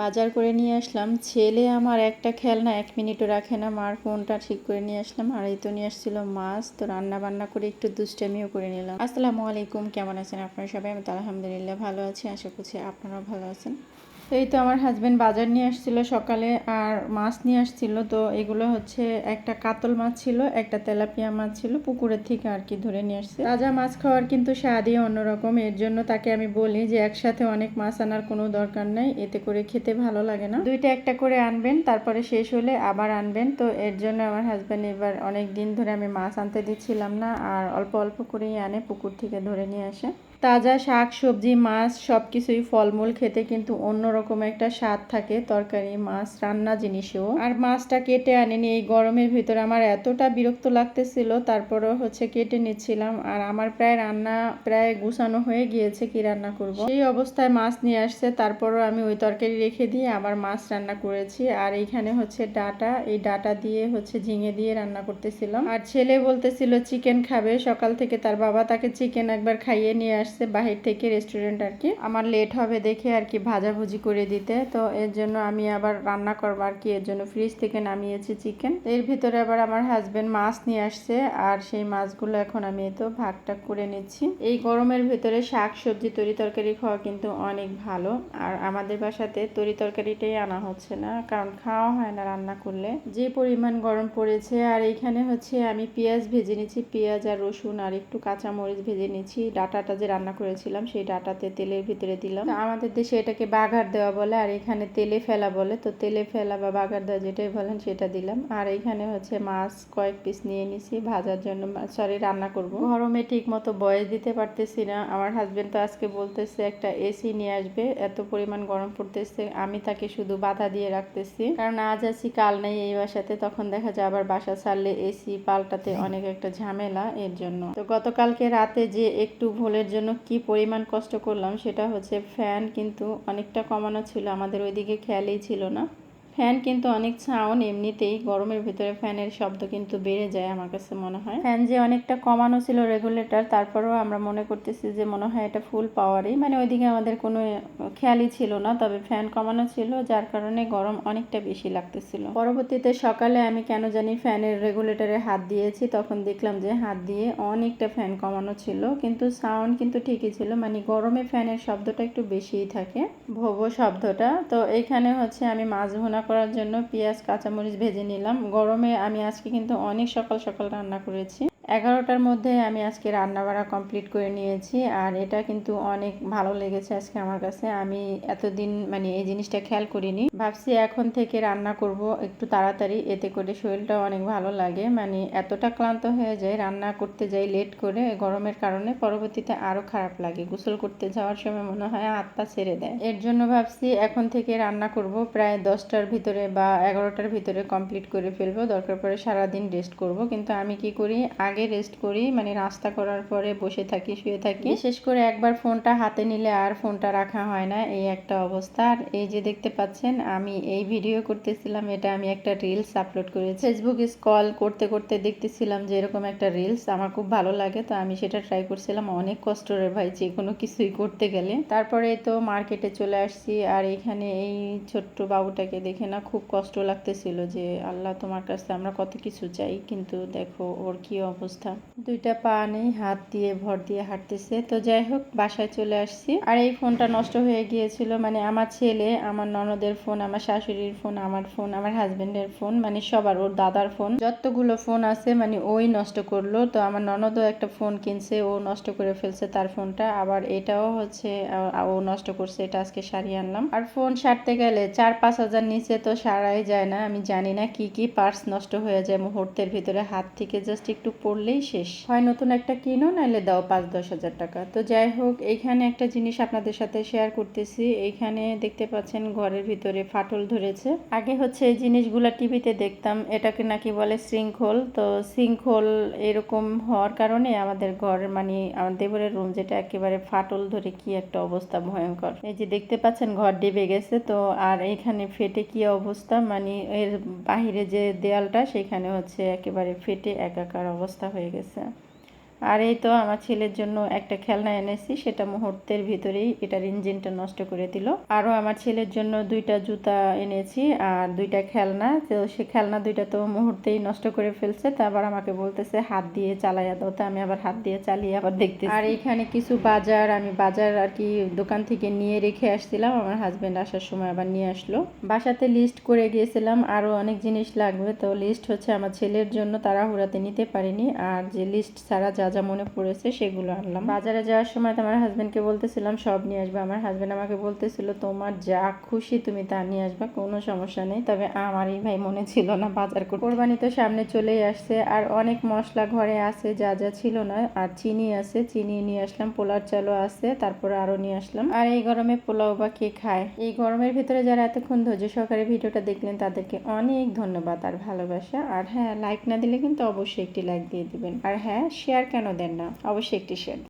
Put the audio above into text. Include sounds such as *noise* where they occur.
বাজার করে নিয়ে আসলাম। ছেলে আমার একটা খেলনা এক মিনিটও রাখে না। মার ফোনটা ঠিক করে নিয়ে আসলাম। আর এই তো নিয়ে আসছিল মাছ, তো রান্না বান্না করে একটু দুষ্টামিও করে নিলাম। আসসালামু আলাইকুম, কেমন আছেন আপনারা সবাই? আমি তো আলহামদুলিল্লাহ ভালো আছি। আশা করছি আপনারাও ভালো আছেন। এই তো আমার হাজব্যান্ড বাজার নিয়ে আসছিল সকালে আর মাছ নিয়ে আসছিল। তো এগুলো হচ্ছে একটা কাতল মাছ ছিল, একটা তেলাপিয়া মাছ ছিল, পুকুরের থেকে আর কি ধরে নিয়ে আসছে। তাজা মাছ খাওয়ার কিন্তু স্বাদই অন্যরকম। এর জন্য তাকে আমি বলি যে একসাথে অনেক মাছ আনার কোনো দরকার নাই, এতে করে খেতে ভালো লাগে না। দুইটা একটা করে আনবেন, তারপরে শেষ হলে আবার আনবেন। তো এর জন্য আমার হাজব্যান্ড এবার অনেক দিন ধরে আমি মাছ আনতে দিচ্ছিলাম না, আর অল্প অল্প করেই আনে, পুকুর থেকে ধরে নিয়ে আসে। তাজা শাক, সবজি, মাছ সব কিছুই ফলমূল খেতে কিন্তু অন্যরকম একটা স্বাদ থাকে তরকারি, মাছ, রান্না জিনিসেও। আর মাছটা কেটে আনেনি, এই গরমের ভিতরে আমার এতটা বিরক্ত লাগতেছিল, তারপরেও হচ্ছে কেটে নিচ্ছিলাম। আর আমার প্রায় রান্না প্রায় গুছানো হয়ে গিয়েছে, কি রান্না করব? সেই অবস্থায় মাছ নিয়ে আসছে, তারপরও আমি ওই তরকারি রেখে দিয়ে আবার মাছ রান্না করেছি। আর এইখানে হচ্ছে ডাটা, এই ডাটা দিয়ে হচ্ছে ঝিঙে দিয়ে রান্না করতেছিলাম। আর ছেলে বলতেছিল, চিকেন খাবে। সকাল থেকে তার বাবা তাকে চিকেন একবার খাইয়ে নিয়ে আসছে বাহির থেকে রেস্টুরেন্ট আর কি। আমার লেট হবে দেখে আর কি ভাজাভুজি করে দিতে। তো এর জন্য আমি আবার রান্না করব আর কি। এর জন্য ফ্রিজ থেকে নামিয়েছি চিকেন এর ভিতরে আবার আমার হাজবেন্ড মাছ নিয়ে আসছে। আর সেই মাছগুলো এখন আমি তো ভাগটা করে নিচ্ছি। এই গরমের ভিতরে শাক সবজি তরি তরকারি খাওয়া কিন্তু অনেক ভালো। আর আমাদের বাসাতে তরি তরকারিটাই আনা হচ্ছে না। কারণ খাওয়া হয় না রান্না করলে। যে পরিমাণ গরম পড়েছে, আর এইখানে হচ্ছে আমি পেঁয়াজ ভেজে নিচ্ছি। পেঁয়াজ আর রসুন আর একটু কাঁচামরিচ ভেজে নিচ্ছি। ডাটাটা যে রান্না করেছিলাম সেই ডাটাতে তেলের ভিতরে দিলাম। আমাদের দেশে এটাকে বাগার দেওয়া বলে আর এখানে তেলে ফেলা বলে তো তেলে ফেলা বা বাগার দেওয়া যেটাই বলেন সেটা দিলাম। আর এখানে হচ্ছে মাছ কয়েক পিস নিয়ে নিছি ভাজার জন্য সরি রান্না করব। গরমে ঠিক মতো বয়স দিতে পারতেছি না। আমার হাজবেন্ড তো আজকে বলতেছে একটা এসি নিয়ে আসবে এত পরিমাণ গরম পড়তেছে আমি তাকে শুধু বাধা দিয়ে রাখতেছি। কারণ আজ আছি কাল নেই এই বাসাতে তখন দেখা যায় আবার বাসা ছাড়লে এসি পাল্টাতে *laughs* অনেক একটা ঝামেলা এর জন্য। তো গতকালকে রাতে যে একটু ভুলের জন্য কি পরিমাণ কষ্ট করলাম সেটা হচ্ছে ফ্যান কিন্তু অনেকটা কমানো ছিল, আমাদের ওইদিকে খেয়ালই ছিল না। ফ্যান কিন্তু অনেক সাউন্ড এমনিতেই গরমের ভিতরে ফ্যানের শব্দ কিন্তু বেড়ে যায় আমার কাছে মনে হয়। ফ্যান যে অনেকটা কমানো ছিল রেগুলেটর তারপরেও আমরা মনে করতেছি যে মনে হয় এটা ফুল পাওয়ারই মানে ওইদিকে আমাদের কোনো খেয়ালই ছিল না, তবে ফ্যান কমানো ছিল, যার কারণে গরম অনেকটা বেশি লাগতেছিল। পরবর্তীতে সকালে আমি কেন জানি ফ্যানের রেগুলেটরে হাত দিয়েছি, তখন দেখলাম যে হাত দিয়ে অনেকটা ফ্যান কমানো ছিল, কিন্তু সাউন্ড কিন্তু ঠিকই ছিল মানে গরমে ফ্যানের শব্দটা একটু বেশিই থাকে, ভোবো শব্দটা। তো এইখানে হচ্ছে আমি মাছ ভুনা করার জন্য পেঁয়াজ, কাঁচামরিচ ভেজে নিলাম। গরমে আমি আজকে কিন্তু অনেক সকাল সকাল রান্না করেছি। এগারোটার মধ্যে আমি আজকে রান্না বাড়া কমপ্লিট করে নিয়েছি আর এটা কিন্তু অনেক ভালো লেগেছে আজকে আমার কাছে। আমি এতদিন মানে এই জিনিসটা খেয়াল করিনি। ভাবছি এখন থেকে রান্না করব একটু তাড়াতাড়ি, এতে করে শরীরটা অনেক ভালো লাগে। মানে এতটা ক্লান্ত হয়ে যায়, রান্না করতে যাই লেট করে, গরমের কারণে পরবর্তীতে আরও খারাপ লাগে। গোসল করতে যাওয়ার সময় মনে হয় হাত পা ছেড়ে দেয়। এর জন্য ভাবছি এখন থেকে রান্না করব। প্রায় দশটার ভিতরে বা এগারোটার ভিতরে কমপ্লিট করে ফেলব। দরকার পড়ে সারাদিন রেস্ট করব। কিন্তু আমি কি করি? আগে আগে রেস্ট করি মানে নাস্তা করার পরে বসে থাকি, শুয়ে থাকি। বিশেষ করে একবার ফোনটা হাতে নিলে আর ফোনটা রাখা হয় না, এই একটা অবস্থা। আর এই যে দেখতে পাচ্ছেন, আমি এই ভিডিও করতেছিলাম, এটা আমি একটা রিলস আপলোড করেছি। ফেসবুক স্কল করতে করতে দেখতেছিলাম যে এরকম একটা রিলস আমার খুব ভালো লাগে, তো আমি সেটা ট্রাই করছিলাম। অনেক কষ্ট রে ভাই, যে কোনো কিছুই করতে গেলে। তারপরে তো মার্কেটে চলে আসছি, আর এখানে এই ছোট্ট বাবুটাকে দেখে না খুব কষ্ট লাগতেছিল যে, আল্লাহ তোমার কাছে আমরা কত কিছু চাই, কিন্তু দেখো ওর কি অবস্থা। অবস্থা। দুইটা পা নেই, হাত দিয়ে ভর দিয়ে হাঁটতেছে। তো যাই হোক, বাসায় চলে আসছি। আর এই ফোনটা নষ্ট হয়ে গিয়েছিল মানে আমার ছেলে, আমার ননদের ফোন, আমার শাশুড়ির ফোন, আমার ফোন, আমার হাজবেন্ডের ফোন মানে সবার, ওর দাদার ফোন। যতগুলো ফোন আছে মানে ওই নষ্ট করল। তো আমার ননদও একটা ফোন কিনছে, ও নষ্ট করে ফেলছে তার ফোনটা। আবার এটাও হচ্ছে ও নষ্ট করছে, এটা আজকে সারিয়ে আনলাম। আর ফোন সারতে গেলে চার, পাঁচ হাজার নিচে তো সারাই যায় না। আমি জানি না কি কি পার্টস নষ্ট হয়ে যায় মুহূর্তের ভিতরে। হাত থেকে জাস্ট একটু পড়লেই শেষ। হয় নতুন একটা কিনো, নাইলে দাও পাঁচ, দশ হাজার টাকা। তো যাই হোক এখানে একটা জিনিস আপনাদের সাথে শেয়ার করতেছি। এখানে দেখতে পাচ্ছেন ঘরের ভিতরে ফাটল ধরেছে। আগে হচ্ছে এই জিনিসগুলো টিভিতে দেখতাম, এটাকে নাকি বলে শৃঙ্খল। তো শৃঙ্খল এরকম হওয়ার কারণে আমাদের ঘর মানে আমার দেবরের রুম যেটা একেবারে ফাটল ধরে কি একটা অবস্থা ভয়ঙ্কর। এই যে দেখতে পাচ্ছেন ঘর ডেবে গেছে, তো আর এখানে ফেটে কি অবস্থা? মানে এর বাহিরে যে দেয়ালটা, সেখানে হচ্ছে একেবারে ফেটে একাকার অবস্থা। হয়ে গেছে। আর এই তো আমার ছেলের জন্য একটা খেলনা এনেছি, সেটা মুহূর্তের ভিতরেই এটার ইঞ্জিনটা নষ্ট করে দিল। আরও আমার ছেলের জন্য দুইটা জুতা এনেছি আর দুইটা খেলনা, তো সে খেলনা দুইটা তো মুহূর্তেই নষ্ট করে ফেলছে, তো আবার আমাকে বলতেছে, হাত দিয়ে চালাইয়া দাও। তো আমি আবার হাত দিয়ে চালিয়ে আবার দেখতে আর এখানে কিছু বাজার, আমি বাজার আর কি দোকান থেকে নিয়ে রেখে আসছিলাম, আমার হাজবেন্ড আসার সময় আবার নিয়ে আসলো। বাসাতে লিস্ট করে গিয়েছিলাম, আরও অনেক জিনিস লাগবে, তো লিস্ট হচ্ছে আমার ছেলের জন্য তাড়াহুড়াতে নিতে পারিনি, আর যে লিস্ট ছাড়া যা যা মনে পড়েছে সেগুলো আনলাম। বাজারে যাওয়ার সময় তো আমার হাজবেন্ডকে বলতেছিলাম, সব নিয়ে আসবে। আমার হাজবেন্ড আমাকে বলতেছিল, তোমার যা খুশি তুমি তা নিয়ে আসবা, কোনো সমস্যা নেই। তবে আমারই ভাই মনে ছিল না বাজার কোরবানি তো সামনে চলেই আসছে, আর অনেক মশলা ঘরে আছে, যা যা ছিল না, আর চিনি আছে। চিনি নিয়ে আসলাম পোলার চালও আছে, তারপরে আরও নিয়ে আসলাম। আর এই গরমে পোলাও বা কে খায়? এই গরমের ভিতরে যারা এতক্ষণ ধৈর্য সহকারে ভিডিওটা দেখলেন, তাদেরকে অনেক ধন্যবাদ আর ভালোবাসা। আর হ্যাঁ লাইক না দিলে কিন্তু অবশ্যই একটি লাইক দিয়ে দিবেন। আর হ্যাঁ শেয়ার কেন দেন না? অবশ্যই একটি শেয়ার